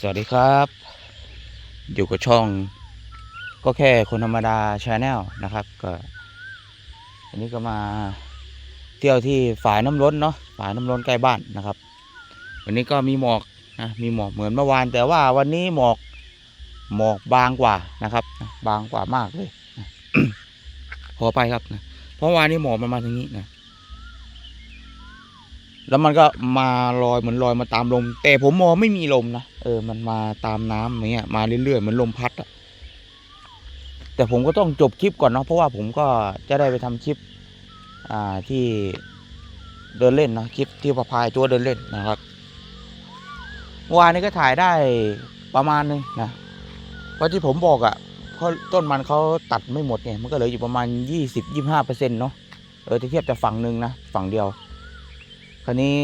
สวัสดีครับ อยู่กับช่อง ก็แค่คนธรรมดาชาแนลนะครับก็อันนี้ก็มาเที่ยวที่ฝายน้ำล้นเนาะฝายน้ำล้นใกล้บ้านนะครับ วันนี้ก็มีหมอกนะมีหมอกเหมือนเมื่อวาน แต่ว่าวันนี้หมอกหมอกบางกว่านะครับ บางกว่ามากเลยนะขอไปครับนะเพราะวานนี้หมอกมันมาทางนี้นะ แล้วมันก็มาลอยเหมือนลอยมาตามลม แต่ผมมองไม่มีลมนะเออ มันมาตามน้ำอย่างเงี้ยมาเรื่อยๆเหมือนลมพัดอะแต่ผมก็ต้องจบคลิปก่อนเนาะเพราะว่าผมก็จะได้ไปทำคลิปอ่าที่เดินเล่นนะคลิปที่ประพายตัวเดินเล่นนะครับวานนี้ก็ถ่ายได้ประมาณนึงนะเพราะที่ผมบอกอะ่ะเขาต้นมันเขาตัดไม่หมดไงมันก็เหลืออยู่ประมาณยี่สิบยี่ห้าเปอร์เซ็นต์เนาะเออถ้าเทียบแต่ฝั่งหนึ่งนะฝั่งเดียว คราวนี้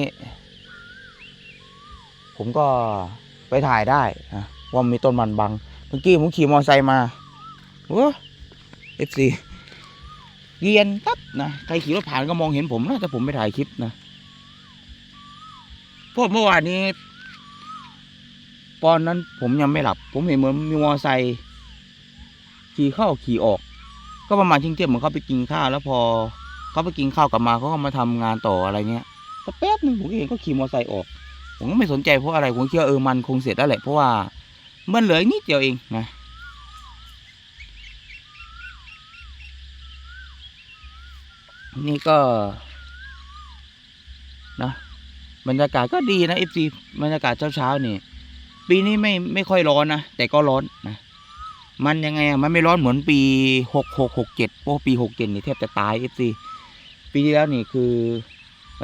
ผมก็ไปถ่ายได้นะว่ามีต้นมันบัง เมื่อกี้ผมขี่มอเตอร์ไซค์มาโอ้เอฟซีเรียนตับนะใครขี่รถผ่านก็มองเห็นผมนะแต่ผมไปถ่ายคลิปนะเพราะเมื่อวานนี้ตอนนั้นผมยังไม่หลับ ผมเห็นเหมือนมีมอเตอร์ไซค์ขี่เข้าขี่ออก ก็ประมาณเที่ยงเที่ยงเหมือนเขาไปกินข้าวแล้วพอเขาไปกินข้าวกลับมาเขาก็มาทำงานต่ออะไรเงี้ย สักแป๊บหนึ่งผมเห็นก็ขี่มอเตอร์ไซค์ออก ผมก็ไม่สนใจเพราะอะไรผมคิดว่าเออมันคงเสร็จแล้วแหละเพราะว่ามันเหลืออีกนิดเดียวเองนะนี่ก็นะบรรยากาศก็ดีนะเอฟซีบรรยากาศเช้าๆนี่ ปีนี้ไม่ไม่ค่อยร้อนนะแต่ก็ร้อนนะมันยังไงอะมันไม่ร้อนเหมือนปีหกหกหกเจ็ดเพราะปีหกเจ็ดนี่แทบจะตายเอฟซีปีที่แล้วนี่คือ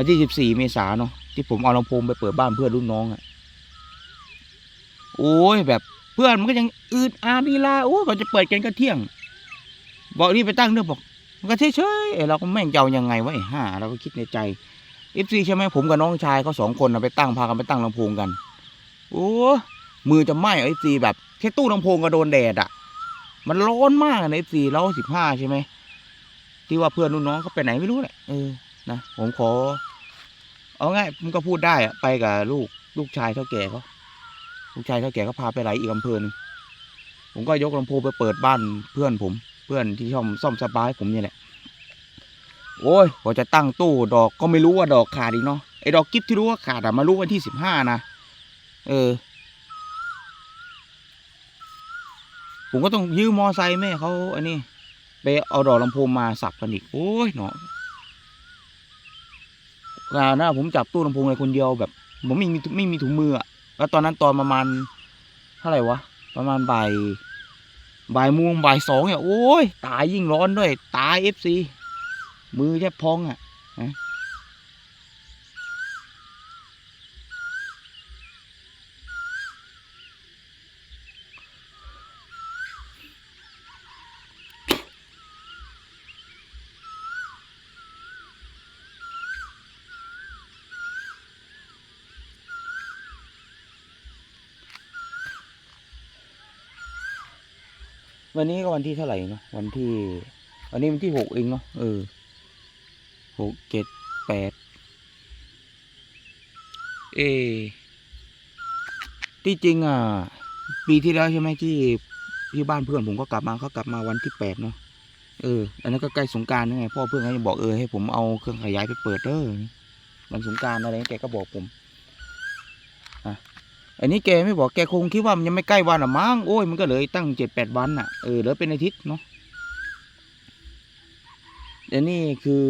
วันที่สิบสี่เมษาเนาะที่ผมเอาลำโพงไปเปิดบ้านเพื่อนรุ่นน้องอะโอ้ยแบบเพื่อนมันก็ยังอืดอาดีลาโอ้ก่อนจะเปิดกันก็เที่ยง บอกนี่ไปตั้งเรื่องบอกมันก็เฉยเฉยๆเอ้ยเราก็แม่งจะเอายังไงวะไอ้ห่าเราก็คิดในใจเอฟซีใช่ไหมผมกับน้องชายเขาสองคนนะไปตั้งพากันไปตั้งลำโพงกัน โอ้มือจะไหม้เอฟซีแบบแค่ตู้ลำโพงก็โดนแดดอะ่ะ มันร้อนมากนะเอฟซีเราสิบห้าใช่ไหมที่ว่าเพื่อนรุ่นน้องเขาไปไหนไม่รู้แหละเออนะผมขอ เอาง่ายผมก็พูดได้อะไปกับลูกลูกชายเท่าแก่เขาลูกชายเท่าแก่เขาพาไปไหลายอีกอำเภอหนึงผมก็ยกลำโพงไปเปิดบ้านเพื่อนผม เพื่อนที่ช่อมซ่อมสปายผมนี่แหละโอ้ยพอจะตั้งตู้ดอกก็ไม่รู้ว่าดอกขาดอีกเนาะไอ้ดอกกิฟที่รู้ว่าขาดอะมารู้วันที่สิบห้านะเออ ผมก็ต้องยืมมอไซค์แม่เขาอันนี้ ไปเอาดอกลำโพงมาสับกันอีก โอ้ยเนาะ คราวหน้าผมจับตู้ลำโพงเลยคนเดียวแบบ ผมไม่มีไม่มีถุงมืออะแล้วตอนนั้นตอนประมาณเท่าไหร่วะ ประมาณบ่ายบ่ายโมงบ่ายสองเนี่ยโอ้ยตายยิ่งร้อนด้วย ตายเอฟซีมือแทบพองอะนะ วันนี้ก็วันที่เท่าไหร่เนาะวันที่ วันนี้วันที่หกเองเนาะเออหกเจ็ดแปดเอ ที่จริงอะ ปีที่แล้วใช่ไหมที่ที่บ้านเพื่อนผมก็กลับมาเขากลับมาวันที่แปดเนาะเออ อันนั้นก็ใกล้สงการารไงพ่อเพื่อนเขายังบอกเออให้ผมเอาเครื่องขยายไปเปิดเด้อวันสงการอะไรแกก็บอกผม อันนี้แกไม่บอกแกคงคิดว่ามันยังไม่ใกล้วันหรอมั้งโอ้ยมันก็เลยตั้งเจ็ดแปดวันอะเออเหลือเป็นอาทิตย์เนาะเดี๋ยวนี้คือ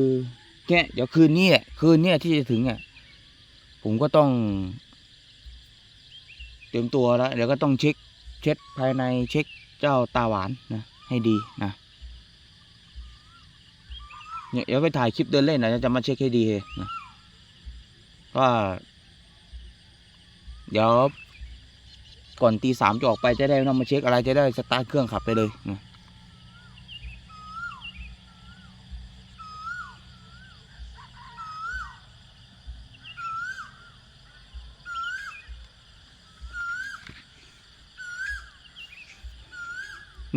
แค่เดี๋ยวคืนนี้แหละคืนเนี้ยที่จะถึงอะผมก็ต้อง เตรียมตัวแล้วเดี๋ยวก็ต้องเช็คเช็ดภายในเช็คเจ้าตาหวานนะให้ดีนะเนี่ยเดี๋ยวไปถ่ายคลิปเดินเล่นนะจะมาเช็คให้ดีนะก็ เดี๋ยวก่อนตีสามจะออกไปจะได้นำมาเช็คอะไรจะได้สตาร์ทเครื่องขับไปเลยนะ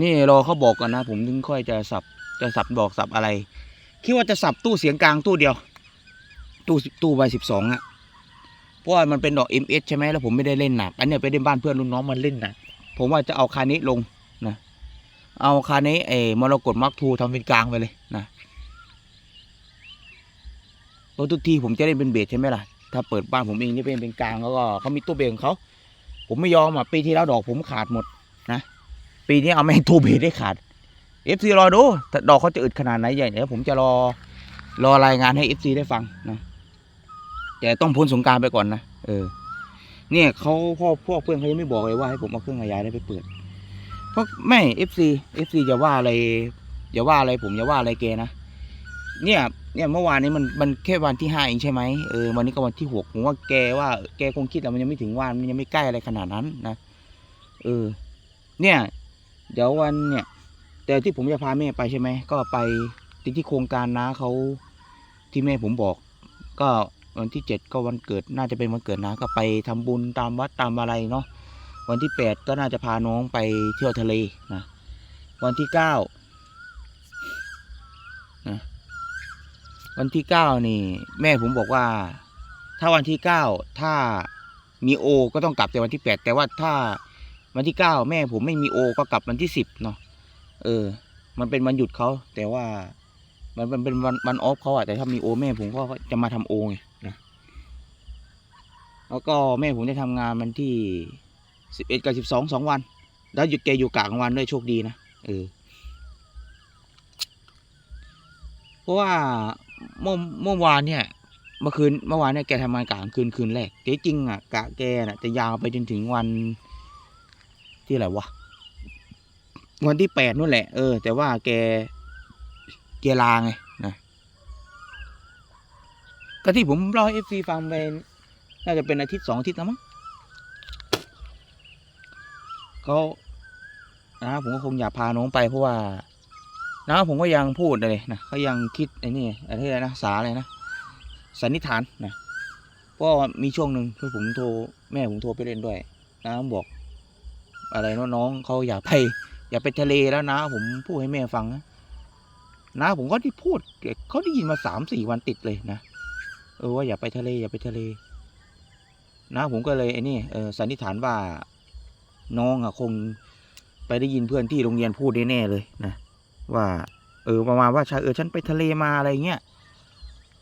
นี่รอเขาบอกก่อนนะ ผมถึงค่อยจะสับจะสับดอกสับอะไร คิดว่าจะสับตู้เสียงกลางตู้เดียว ตู้ตู้ใบสิบสองอะ เพราะว่ามันเป็นดอก MS ใช่ไหมแล้วผมไม่ได้เล่นหนัก อันเนี้ยไปเล่นบ้านเพื่อนรุ่นน้องมันเล่นหนัก ผมว่าจะเอาคานี้ลงนะ เอาคานี้เอมรกตมาร์คทูทำเป็นกลางไปเลยนะเพราะทุกทีผมจะเล่นเป็นเบสใช่ไหมล่ะ ถ้าเปิดบ้านผมเองนี่เป็นเป็นกลางแล้วก็เขามีตู้เบสของเขา ผมไม่ยอมอะปีที่แล้วดอกผมขาดหมดนะ ปีนี้เอาไม่ให้ตู้เบสได้ขาด FC รอดูดอกเขาจะอึดขนาดไหนใหญ่เดี๋ยผมจะรอรอรายงานให้ FC ได้ฟังนะ แต่ต้องพ้นสงการไปก่อนนะเออ เนี่ยเขาพ่อพวกเพื่อนเขายังไม่บอกเลยว่าให้ผมเอาเครื่องขยายได้ไปเปิด เพราะไม่ FC FC อย่าว่าอะไรอย่าว่าอะไรผมอย่าว่าอะไรแกนะเนี่ย เนี่ยเมื่อวานนี้มันมันแค่วันที่ห้าเองใช่ไหมเออวันนี้ก็วันที่หกผมว่าแกว่าแกคงคิดแล้วมันยังไม่ถึงวันมันยังไม่ใกล้อะไรขนาดนั้นนะเออ เนี่ย เดี๋ยววันเนี่ย แต่ที่ผมจะพาแม่ไปใช่ไหมก็ไปที่ที่โครงการน้าเขาที่แม่ผมบอก ก็ วันที่เจ็ดก็วันเกิดน่าจะเป็นวันเกิดน้าก็ไปทำบุญตามวัดตามอะไรเนาะวันที่แปดก็น่าจะพาน้องไปเที่ยวทะเลนะวันที่เก้านะวันที่เก้านี่ แม่ผมบอกว่า ถ้าวันที่เก้าถ้ามีโอ ก็ต้องกลับแต่วันที่แปดแต่ว่าถ้าวันที่เก้าแม่ผมไม่มีโอ ก็กลับวันที่สิบเนาะเออ มันเป็นวันหยุดเขาแต่ว่ามันเป็นวันวันออฟเขาอะแต่ถ้ามีโอแม่ผมก็จะมาทำโอไง แล้วก็แม่ผมได้ทำงานมันที่สิบเอ็ดกับสิบสองสองวัน แล้วหยุดแกอยู่กลางวันด้วยโชคดีนะเออเพราะว่าเมื่อเมื่อวานเนี่ยเมื่อคืนเมื่อวานเนี่ยแกทำงานกลางคืนคืนแรกแต่จริงอะกะแกน่ะจะยาวไปจนถึงวันที่อะไรวะวันที่แปดนู่นแหละ เออ แต่ว่าแกแกลาไงนะก็ที่ผมเล่าให้เอฟซีฟังไป น่าจะเป็นอาทิตย์สองอาทิตย์แล้วมั้งเขานะผมก็คงอยากพาน้องไปเพราะว่านะผมก็ยังพูดเลยนะเขายังคิดไอ้นี่อะไรนะสาอะไรนะสันนิษฐานนะเพราะมีช่วงหนึ่งที่ผมโทรแม่ผมโทรไปเล่นด้วยนะบอก อะไรน้องเขาอยากไป อยากไปทะเลแล้วนะ ผมพูดให้แม่ฟังนะนะผมก็ที่พูดเขาได้ยินมาสามสี่วันติดเลยนะเออว่าอย่าไปทะเลอย่าไปทะเล นะผมก็เลยไอ้นี่เออสันนิษฐานว่าน้องอะคงไปได้ยินเพื่อนที่โรงเรียนพูดแน่ๆเลยนะว่า เออประมาณว่าชาเออฉันไปทะเลมาอะไรเงี้ย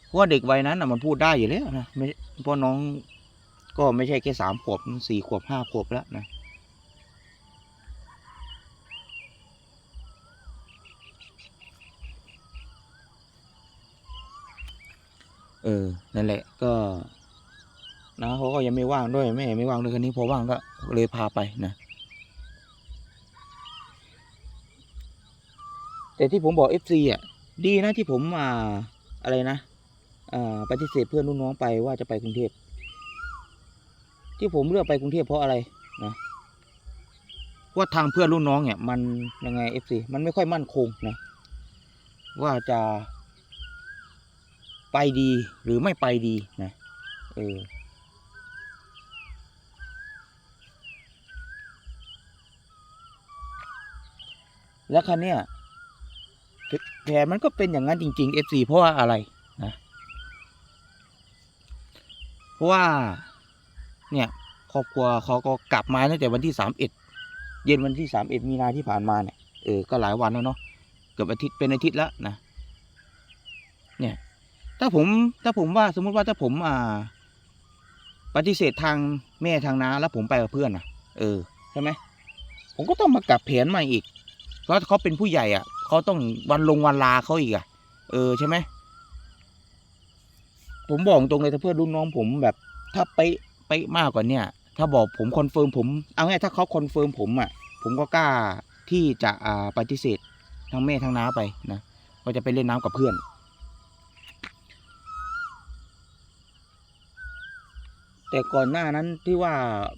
เพราะว่าเด็กวัยนั้นอะมันพูดได้อยู่แล้วนะไม่เพราะน้องก็ไม่ใช่แค่สามขวบสี่ขวบห้าขวบแล้วนะเออ นั่นแหละก็ นะเขาก็ยังไม่ว่างด้วยแม่ไม่ว่างด้วยคันนี้พอว่างก็เลยพาไปนะแต่ที่ผมบอกเอฟซีอะดีนะที่ผมอ่าอะไรนะอ่าปฏิเสธเพื่อนรุ่นน้องไปว่าจะไปกรุงเทพที่ผมเลือกไปกรุงเทพเพราะอะไรนะว่าทางเพื่อนรุ่นน้องเนี่ย มันยังไงเอฟซีมันไม่ค่อยมั่นคงนะว่าจะไปดีหรือไม่ไปดีนะเออ แล้วคันเนี้ยแผนมันก็เป็นอย่างนั้นจริงๆ FC เพราะว่าอะไรนะเพราะว่า เนี่ยครอบครัวเขาก็กลับมาตั้งแต่วันที่สามเอ็ดเย็นวันที่สามเอ็ดมีนาที่ผ่านมาเนี่ยเออก็หลายวันแล้วเนาะเกือบอาทิตย์เป็นอาทิตย์แล้วนะ เนี่ย ถ้าผมถ้าผมว่าสมมุติว่าถ้าผมอ่า ปฏิเสธทางแม่ทางน้าแล้วผมไปกับเพื่อนอะ เออใช่ไหมผมก็ต้องมากลับแผนใหม่อีก เพราะเขาเป็นผู้ใหญ่อะเขาต้องวันลงวันลาเขาอีกอะ เออใช่ไหมผมบอกตรงเลยถ้าเพื่อนรุ่นน้องผมแบบ ถ้าไปไปมากกว่าเนี่ยถ้าบอกผมคอนเฟิร์มผมเอาง่ายถ้าเขาคอนเฟิร์มผมอะ ผมก็กล้าที่จะอ่าปฏิเสธทั้งแม่ทั้งน้าไปนะว่าจะไปเล่นน้ำกับเพื่อน แต่ก่อนหน้านั้นที่ว่า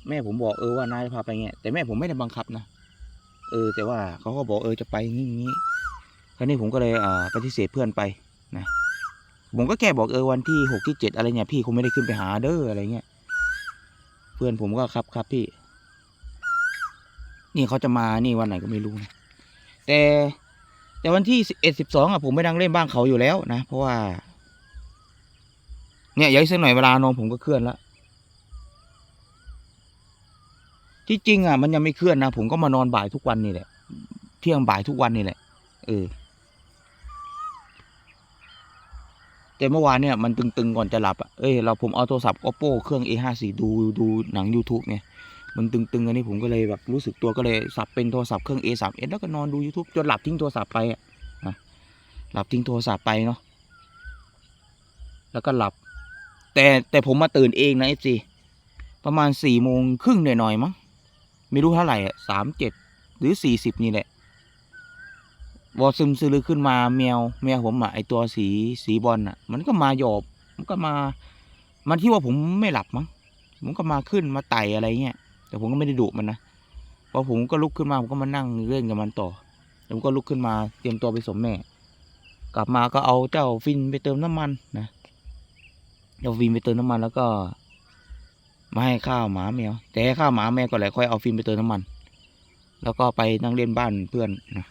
แม่ผมบอกเออว่านายจะพาไปเงี้ยแต่แม่ผมไม่ได้บังคับนะ เออ แต่ว่าเขาก็บอกเออจะไปงี้งี้คราวนี้ผมก็เลยอ่าปฏิเสธเพื่อนไปนะผมก็แค่บอกเออวันที่หกที่เจ็ดอะไรเนี่ยพี่คงไม่ได้ขึ้นไปหาเด้ออะไรเงี้ยเพื่อนผมก็ครับครับพี่ นี่เขาจะมานี่วันไหนก็ไม่รู้นะแต่แต่วันที่สิบเอ็ดสิบสองอะผมไม่ดังเล่นบ้านเขาอยู่แล้วนะ เพราะว่า เนี่ยย้ายสักหน่อยเวลานอนผมก็เคลื่อนแล้ว ที่จริงอะมันยังไม่เคลื่อนนะผมก็มานอนบ่ายทุกวันนี่แหละ เที่ยงบ่ายทุกวันนี่แหละ เออ แต่เมื่อวานเนี่ยมันตึงๆก่อนจะหลับอะเอ้ยเราผมเอาโทรศัพท์ oppo เครื่อง a 5 4ดูดูหนัง youtube เนี่ยมันตึงๆอันนี้ผมก็เลยแบบรู้สึกตัวก็เลยสับเป็นโทรศัพท์เครื่อง a 3 s แล้วก็นอนดู youtube จนหลับทิ้งโทรศัพท์ไปอะหลับทิ้งโทรศัพท์ไปเนาะแล้วก็หลับ แต่แต่ผมมาตื่นเองนะเอฟซีประมาณสี่โมงครึ่งหน่อยๆมั้ง ไม่รู้เท่าไหร่อะสามเจ็ดหรือสี่สิบนี่แหละบอซึมซือขึ้นมาแมวแมวผมอะไอตัวสีสีบอลอะมันก็มาหยอบมันก็มา มันที่ว่าผมไม่หลับมั้งผมก็มาขึ้นมาไต่อะไรเงี้ยแต่ผมก็ไม่ได้ดุมันนะพอผมก็ลุกขึ้นมาผมก็มานั่งเล่นกับมันต่อแล้วผมก็ลุกขึ้นมาเตรียมตัวไปส่งแม่ กลับมาก็เอาเจ้าฟินไปเติมน้ำมันนะเอาฟินไปเติมน้ำมันแล้วก็ มาให้ข้าวหมาแมวแต่ให้ข้าวหมาแมวก็แหละค่อยเอาฟินไปเติมน้ำมัน แล้วก็ไปนั่งเล่นบ้านเพื่อนนะ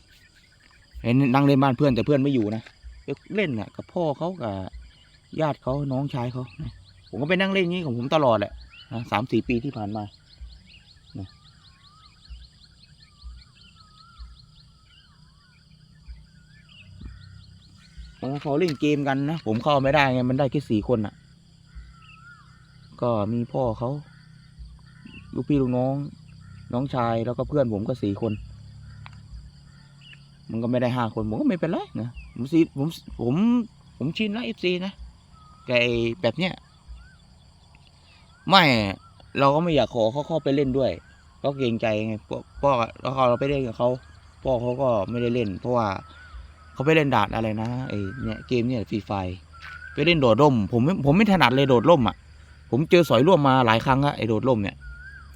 เห็นนั่งเล่นบ้านเพื่อนแต่เพื่อนไม่อยู่นะเล่นอะกับพ่อเขากับญาติเขาน้องชายเขาผมก็ไปนั่งเล่นงนี้ของผมตลอดแหละนะสามสี่ปีที่ผ่านมานะเขาเล่นเกมกันนะผมเข้าไม่ได้ไงมันได้แค่สี่คนอะ ก็มีพ่อเขาลูกพี่ลูกน้อง น้องชายแล้วก็เพื่อนผมก็สี่คน มันก็ไม่ได้ห้าคนผมก็ไม่เป็นไรนะผมซีผมผมผมชินนะเอฟซีนะไก่แบบเนี้ยไม่เราก็ไม่อยากขอเขาเข้าไปเล่นด้วยก็เกรงใจไงพ่อพ่อแล้วเราไปเล่นกับเขาพ่อเขาก็ไม่ได้เล่น เพราะว่าเขาไปเล่นดาดอะไรนะไอเนี่ยเกมเนี่ยฟรีไฟไปเล่นโดดร่ม ผมผมไม่ถนัดเลยโดดร่มอะ ผมเจอสอยร่วมมาหลายครั้งอะไอโดดร่มเนี่ย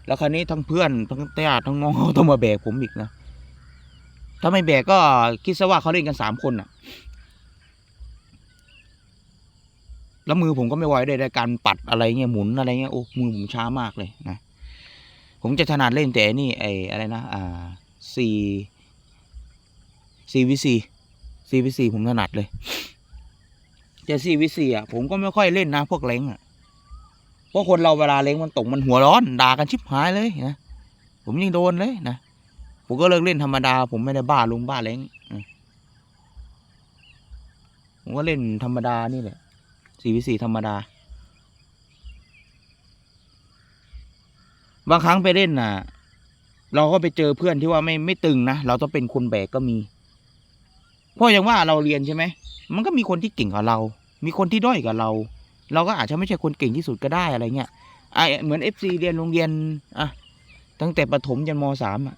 แล้วคราวนี้ทั้งเพื่อนทั้งญาติทั้งน้องต้องมาแบกผมอีกนะถ้าไม่แบกก็คิดซะว่าเขาเล่นกันสามคนอะแล้วมือผมก็ไม่ไหวด้วยในการปัดอะไรเงี้ยหมุนอะไรเงี้ยโอ้มือผมช้ามากเลยนะผมจะถนัดเล่นแต่นี่ไออะไรนะอ่าซีซีวิซีซีวิซีผมถนัดเลยแต่ซีวิซีอะผมก็ไม่ค่อยเล่นนะพวกเล้งอะ เพราะคนเราเวลาเล้งมันตกมันหัวร้อนด่ากันชิบหายเลยนะผมยังโดนเลยนะผมก็เลิกเล่นธรรมดา ผมไม่ได้บ้าลุงบ้าเล้งผมก็เล่นธรรมดานี่แหละสี่วิสี่ธรรมดา บางครั้งไปเล่นน่ะ เราก็ไปเจอเพื่อนที่ว่าไม่ไม่ตึงนะเราต้องเป็นคนแบกก็มีเพราะอย่างว่าเราเรียนใช่ไหมมันก็มีคนที่เก่งกว่าเรา มีคนที่ด้อยกว่าเรา เราก็อาจจะไม่ใช่คนเก่งที่สุดก็ได้อะไรเงี้ยไอเหมือนเอฟซีเรียนโรงเรียนอะตั้งแต่ประถมยันมสามอะ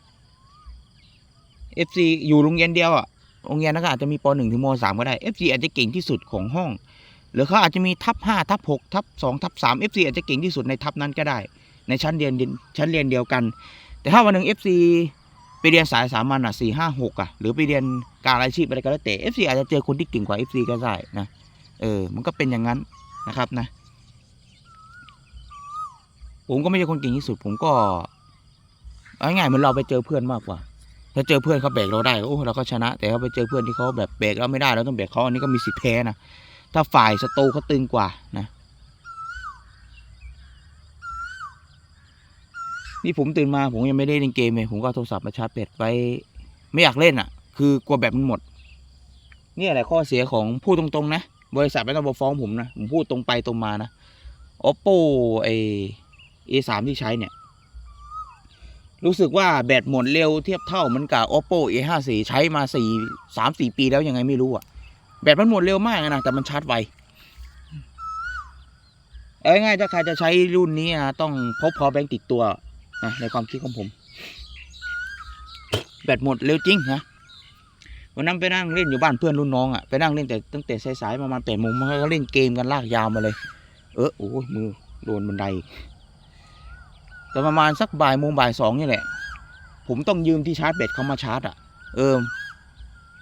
เอฟซีอยู่โรงเรียนเดียวอะโรงเรียนนั้นก็อาจจะมีปหนึ่งถึงมสามก็ได้เอฟซีอาจจะเก่งที่สุดของห้อง หรือเขาอาจจะมีทับห้าทับหกทับสองทับสามเอฟซีอาจจะเก่งที่สุดในทับนั้นก็ได้ ในชั้นเรียนเดียวชั้นเรียนเดียวกัน แต่ถ้าวันหนึ่งเอฟซีไปเรียนสายสามัญอะสี่ห้าหกอะหรือไปเรียนการอาชีพอะไรก็แล้วแต่เอฟซีอาจจะเจอคนที่เก่งกว่าเอฟซีก็ได้นะเออมันก็เป็นอย่างนั้น นะครับนะ ผมก็ไม่ใช่คนเก่งที่สุด ผมก็เอาง่ายๆเหมือนเราไปเจอเพื่อนมากกว่า ถ้าเจอเพื่อนเขาแบกเราได้โอ้เราก็ชนะ แต่ถ้าไปเจอเพื่อนที่เขาแบบแบกเราไม่ได้เราต้องแบกเขาอันนี้ก็มีสิทธิ์แพ้นะถ้าฝ่ายศัตรูเขาตึงกว่านะนี่ผมตื่นมาผมยังไม่ได้เล่นเกมเลยผมก็โทรศัพท์มาชาร์จแบตไว้ ไม่อยากเล่นอะ คือกลัวแบตมันหมด นี่แหละข้อเสียของพูดตรงๆนะ บริษัทไม่ต้องมาฟ้องผมนะ ผมพูดตรงไปตรงมานะ oppo ไอ a สามที่ใช้เนี่ย รู้สึกว่าแบตหมดเร็วเทียบเท่ามันกับ oppo a ห้าสี่ใช้มาสี่สามสี่ปีแล้วยังไงไม่รู้อะแบตมันหมดเร็วมากนะ แต่มันชาร์จไวเอาง่ายถ้าใครจะใช้รุ่นนี้นะต้องพกพอแบงค์ติดตัวนะในความคิดของผม แบตหมดเร็วจริงนะ วันนั้นไปนั่งเล่นอยู่บ้านเพื่อนรุ่นน้องอะไปนั่งเล่นแต่ตั้งแต่สายๆประมาณแปดโมงมันก็เล่นเกมกันลากยาวมาเลย เออโอ้ยมือโดนบันไดแต่ประมาณสักบ่ายโมงบ่ายสองนี่แหละ ผมต้องยืมที่ชาร์จแบตเขามาชาร์จอะ เออ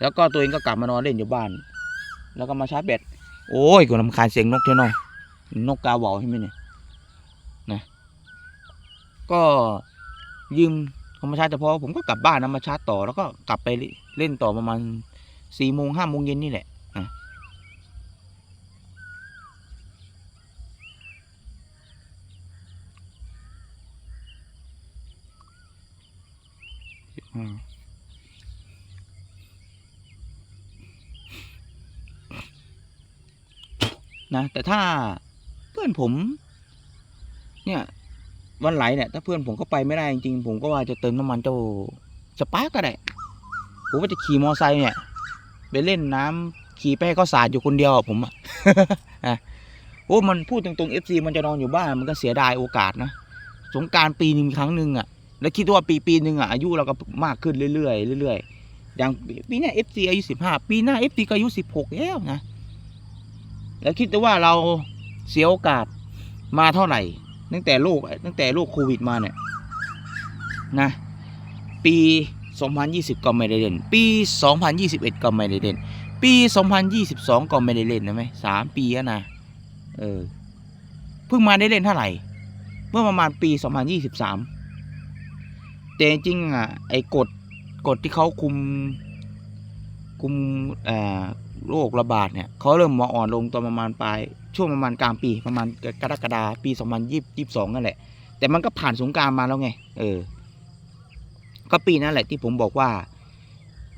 แล้วก็ตัวเองก็กลับมานอนเล่นอยู่บ้าน แล้วก็มาชาร์จแบตโอ้ยกูรำคาญเสียงนกเท่าน้อยนกกาเหว่าใช่ไหมเนี่ยนะก็ยืมเขามาชาร์จแต่พอผมก็กลับบ้านนะมาชาร์จต่อแล้วก็กลับไป เล่นต่อประมาณสี่โมงห้าโมงเย็นนี่แหละนะนะแต่ถ้าเพื่อนผม เนี่ย วันไหลเนี่ย ถ้าเพื่อนผมก็ไปไม่ได้จริงๆผมก็ว่าจะเติมน้ำมันเจ้าสปาร์กก็ได้ ผมก็จะขี่มอไซค์เนี่ยไปเล่นน้ำขี่ไปให้เขาสาดอยู่คนเดียวผมอะอะโอ้มันพูดตรงๆ FC มันจะนอนอยู่บ้านมันก็เสียดายโอกาสนะสงการปีหนึงครั้งหนึ่งอะ แล้วคิดว่าปีปีหนึ่งอะอายุเราก็มากขึ้นเรื่อยๆเรื่อยๆอย่างปีนี้ย FC อายุสิบห้าปีหน้า FC ก็อายุสิบหกแล้วนะแล้วคิดดูว่าเราเสียโอกาสมาเท่าไหร่ ตั้งแต่โรคตั้งแต่โรคโควิดมาเนี่ยนะ ปี 2020 ก็ไม่ได้เล่น ปี 2021 ก็ไม่ได้เล่น ปี 2022 ก็ไม่ได้เล่นนะไหมสามปีแล้วนะ เออ เพิ่งมาได้เล่นเท่าไหร่ เมื่อประมาณปี 2023 แต่จริงอะ ไอ้กฎ กฎที่เขาคุม คุมอ่อโรคระบาดเนี่ยเขาเริ่มมาอ่อนลงตอนประมาณปลายช่วงประมาณกลางปีประมาณกรกฎาปี 2022 นั่นแหละ แต่มันก็ผ่านสงกรารมาแล้วไง เออ ก็ปีนั้นแหละที่ผมบอกว่า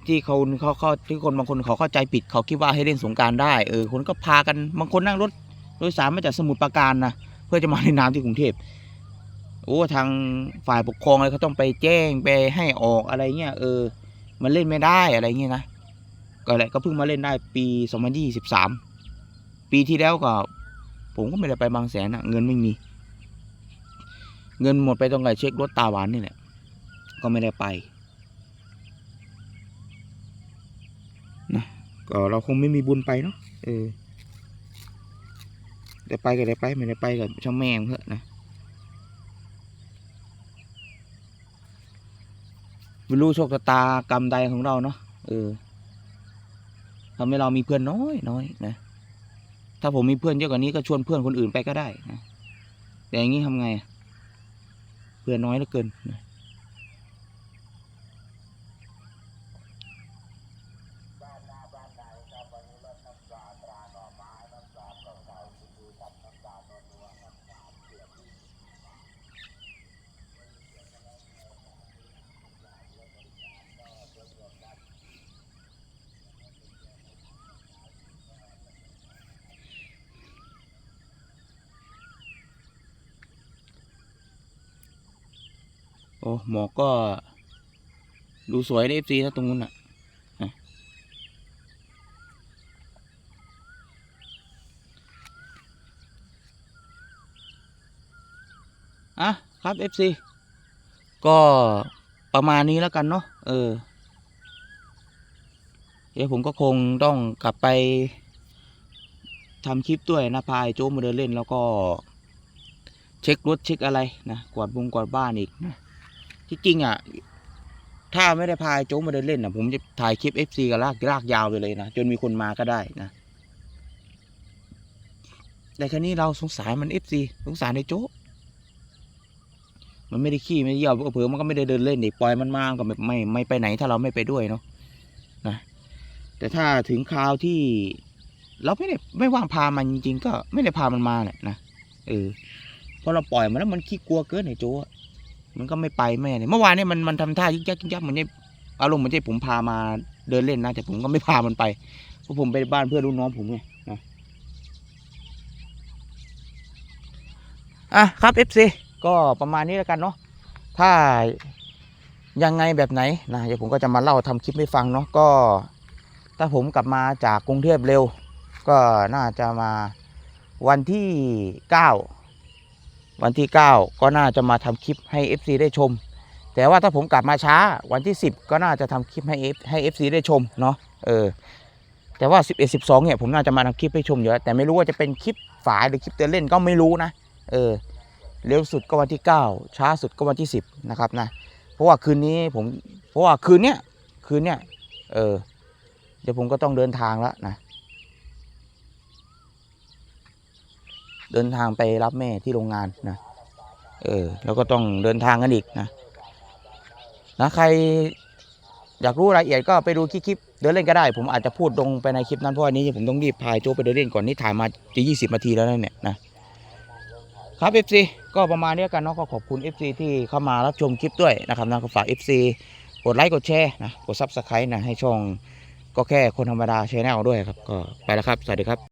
ที่เขาเขาเขาที่คนบางคนเขาเข้าใจผิดเขาคิดว่าให้เล่นสงการได้เออคนก็พากันบางคนนั่งรถโดยสารมาจากสมุทรปราการนะเพื่อจะมาเล่นน้ำที่กรุงเทพโอ้ทางฝ่ายปกครองอะไรเขาต้องไปแจ้งไปให้ออกอะไรเงี้ยเออ มันเล่นไม่ได้อะไรเงี้ยนะก็แหละก็เพิ่งมาเล่นได้ปี 2023 ปีที่แล้วก็ ผมก็ไม่ได้ไปบางแสนนะเงินไม่มี เงินหมดไปตรงไหนเช็ครถตาหวานนี่แหละ ก็ไม่ได้ไปนะก็เราคงไม่มีบุญไปเนาะเออได้ไปก็ได้ไปไม่ได้ไปก็ช่างแม่งเถอะนะไม่รู้โชคชะตากรรมใดของเราเนาะเออทำให้เรามีเพื่อนน้อยน้อยนะ ถ้าผมมีเพื่อนเยอะกว่านี้ก็ชวนเพื่อนคนอื่นไปก็ได้นะ แต่อย่างนี้ทำไง เพื่อนน้อยเหลือเกินนะ อ้หมอกก็ ดูสวยในเอฟซีนะตรงนู้นอะอะครับเอฟซีก็ประมาณนี้แล้วกันเนาะเออ เดี๋ยวผมก็คงต้องกลับไปทำคลิปด้วยนะพายโจ้มาเดินเล่นแล้วก็ เช็ครถเช็คอะไรนะกวาดบุงกวาดบ้านอีกนะ ที่จริงอะ ถ้าไม่ได้พาโจ๊กมาเดินเล่นอะ ผมจะถ่ายคลิป FC กับลากลากยาวไปเลยนะ จนมีคนมาก็ได้นะ แต่ครั้นี้เราสงสารมัน FC สงสารไอ้โจ๊กมันไม่ได้ขี้ไม่ได้เยี่ยวเผลอมันก็ไม่ได้เดินเล่นดิปล่อยมันมาก็ไม่ไม่ไม่ไปไหนถ้าเราไม่ไปด้วยเนาะนะแต่ถ้าถึงคราวที่เราไม่ได้ไม่ว่างพามันจริงๆก็ไม่ได้พามันมาแหละนะเออพราะเราปล่อยมันแล้วมันขี้กลัวเกินไอ้โจ๊ก มันก็ไม่ไปแม่เนี่ยเมื่อวานเนี่ยมันมันทำท่ายึกยักยึกยักเหมือนเนี่ยอารมณ์เหมือนที่ผมพามาเดินเล่นนะแต่ผมก็ไม่พามันไปเพราะผมไปบ้านเพื่อนรุ่นน้องผมไงนะอะครับ FC ก็ประมาณนี้แล้วกันเนาะถ้ายังไงแบบไหนนะเดี๋ยวผมก็จะมาเล่าทำคลิปให้ฟังเนาะก็ ถ้าผมกลับมาจากกรุงเทพเร็ว ก็น่าจะมาวันที่เก้า วันที่ 9 ก็น่าจะมาทำคลิปให้ FC ได้ชม แต่ว่าถ้าผมกลับมาช้าวันที่ 10 ก็น่าจะทำคลิปให้ F ให้ FC ได้ชมเนาะเออแต่ว่า 11 12เนี่ยผมน่าจะมาทำคลิปให้ชมอยู่แล้วแต่ไม่รู้ว่าจะเป็นคลิปฝายหรือคลิปเตือนเล่นก็ไม่รู้นะเออเร็วสุดก็วันที่ 9 ช้าสุดก็วันที่ 10 นะครับนะเพราะว่าคืนนี้ผมเพราะว่าคืนเนี้ยคืนเนี้ยเออเดี๋ยวผมก็ต้องเดินทางแล้วนะ เดินทางไปรับแม่ที่โรงงานนะเออแล้วก็ต้องเดินทางกันอีกนะนะใครอยากรู้รายละเอียดก็ไปดูคลิปเดินเล่นก็ได้ ผมอาจจะพูดลงไปในคลิปนั้นเพราะวันนี้ผมต้องรีบพายโจไปเดินเล่นก่อนนี่ถ่ายมาจะยี่สิบนาทีแล้วนะเนี่ยนะครับ FC ก็ประมาณนี้กันเนาะก็ขอบคุณ FC ที่เข้ามารับชมคลิปด้วยนะครับนะก็ฝาก FC กกดไลค์กดแชร์นะกดซับสไครต์นะให้ช่องก็แค่คนธรรมดาชแนลด้วยครับก็ไปแล้วครับ สวัสดีครับ